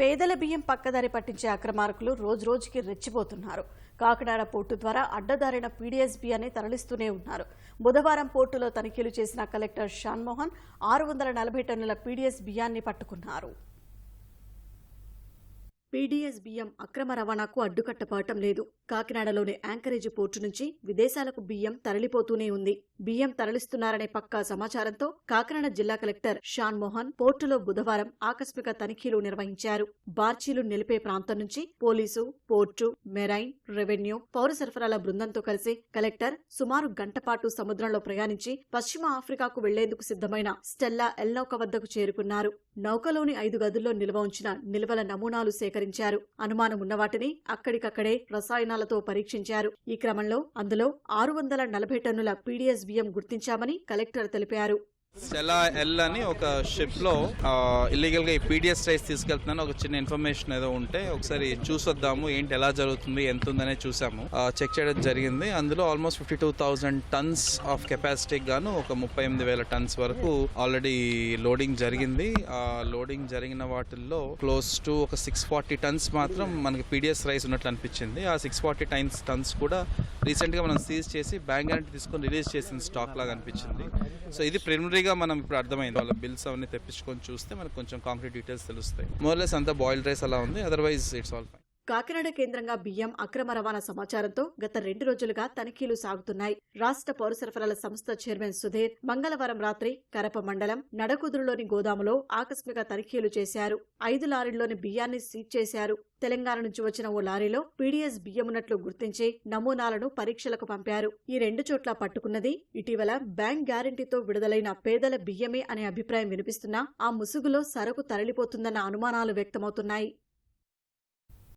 పేదల బియ్యం పక్కదారి పట్టించే అక్రమార్కులు రోజురోజుకి రెచ్చిపోతున్నారు. కాకినాడ పోర్టు ద్వారా అడ్డదారిన పీడీఎస్ బియ్యాన్ని తరలిస్తూనే ఉన్నారు. బుధవారం పోర్టులో తనిఖీలు చేసిన కలెక్టర్ షాన్మోహన్ ఆరు వందల నలభై టన్నుల పీడీఎస్ బియ్యాన్ని పట్టుకున్నారు. పీడీఎస్ బియ్యం అక్రమ రవాణాకు అడ్డుకట్టపోవటం లేదు. కాకినాడలోని యాంకరేజ్ పోర్టు నుంచి విదేశాలకు బియ్యం తరలిపోతూనే ఉంది. బియ్యం తరలిస్తున్నారనే పక్కా సమాచారంతో కాకినాడ జిల్లా కలెక్టర్ షాన్ మోహన్ పోర్టులో బుధవారం ఆకస్మిక తనిఖీలు నిర్వహించారు. బార్చీలు నిలిపే ప్రాంతం నుంచి పోలీసు పోర్టు మెరైన్ రెవెన్యూ పౌర సరఫరాల బృందంతో కలిసి కలెక్టర్ సుమారు గంటపాటు సముద్రంలో ప్రయాణించి పశ్చిమ ఆఫ్రికాకు వెళ్ళేందుకు సిద్ధమైన స్టెల్లా ఎల్నౌక వద్దకు చేరుకున్నారు. నౌకలోని ఐదు గదుల్లో నిల్వ ఉంచిన నిల్వల నమూనాలు సేకరించారు. అనుమానం ఉన్న వాటిని అక్కడికక్కడే రసాయనాలతో పరీక్షించారు. ఈ క్రమంలో అందులో ఆరు వందల నలభై టన్నుల పీడీఎస్ బియ్యం గుర్తించామని కలెక్టర్ తెలిపారు. సెలా ఎల్ అని ఒక షిప్లో ఇల్లీగల్గా ఈ పీడిఎస్ రైస్ తీసుకెళ్తున్నాను. ఒక చిన్న ఇన్ఫర్మేషన్ ఏదో ఉంటే ఒకసారి చూసొద్దాము. ఏంటి ఎలా జరుగుతుంది ఎంత ఉందనే చూసాము చెక్ చేయడం జరిగింది. అందులో almost fifty two thousand tons of capacity గాను ఒక ముప్పై ఎనిమిది వేల టన్స్ వరకు ఆల్రెడీ లోడింగ్ జరిగింది. ఆ లోడింగ్ జరిగిన వాటిల్లో క్లోజ్ టు ఒక సిక్స్ ఫార్టీ టన్స్ మాత్రం మనకి పీడిఎస్ రైస్ ఉన్నట్లు అనిపించింది. ఆ సిక్స్ ఫార్టీ టన్స్ టన్స్ కూడా రీసెంట్గా మనం సీజ్ చేసి బ్యాంక్ గ్యారంటీ తీసుకొని రిలీజ్ చేసిన స్టాక్ లాగా అనిపించింది. సో ఇది ప్రిలిమినరీగా మనం ఇప్పుడు అర్థమైంది. వాళ్ళ బిల్స్ అవన్నీ తెప్పించుకొని చూస్తే మనకు కొంచెం కాంక్రీట్ డీటెయిల్స్ తెలుస్తాయి. మోర్లెస్ అంతా బాయిల్డ్ రైస్ అలా ఉంది. Otherwise it's all fine Kakinada కేంద్రంగా బియ్యం అక్రమ రవాణా సమాచారంతో గత రెండు రోజులుగా తనిఖీలు సాగుతున్నాయి. రాష్ట్ర పౌర సరఫరాల సంస్థ చైర్మన్ సుధీర్ మంగళవారం రాత్రి కరప మండలం నడకుదురులోని గోదాములో ఆకస్మిక తనిఖీలు చేశారు. ఐదు లారీల్లోని బియ్యాన్ని సీజ్ చేశారు. తెలంగాణ నుంచి వచ్చిన ఓ లారీలో పీడీఎస్ బియ్యమున్నట్లు గుర్తించి నమూనాలను పరీక్షలకు పంపారు. ఈ రెండు చోట్ల పట్టుకున్నది ఇటీవల బ్యాంక్ గ్యారంటీతో విడుదలైన పేదల బియ్యమే అనే అభిప్రాయం వినిపిస్తున్నా ఆ ముసుగులో సరకు తరలిపోతుందన్న అనుమానాలు వ్యక్తమవుతున్నాయి.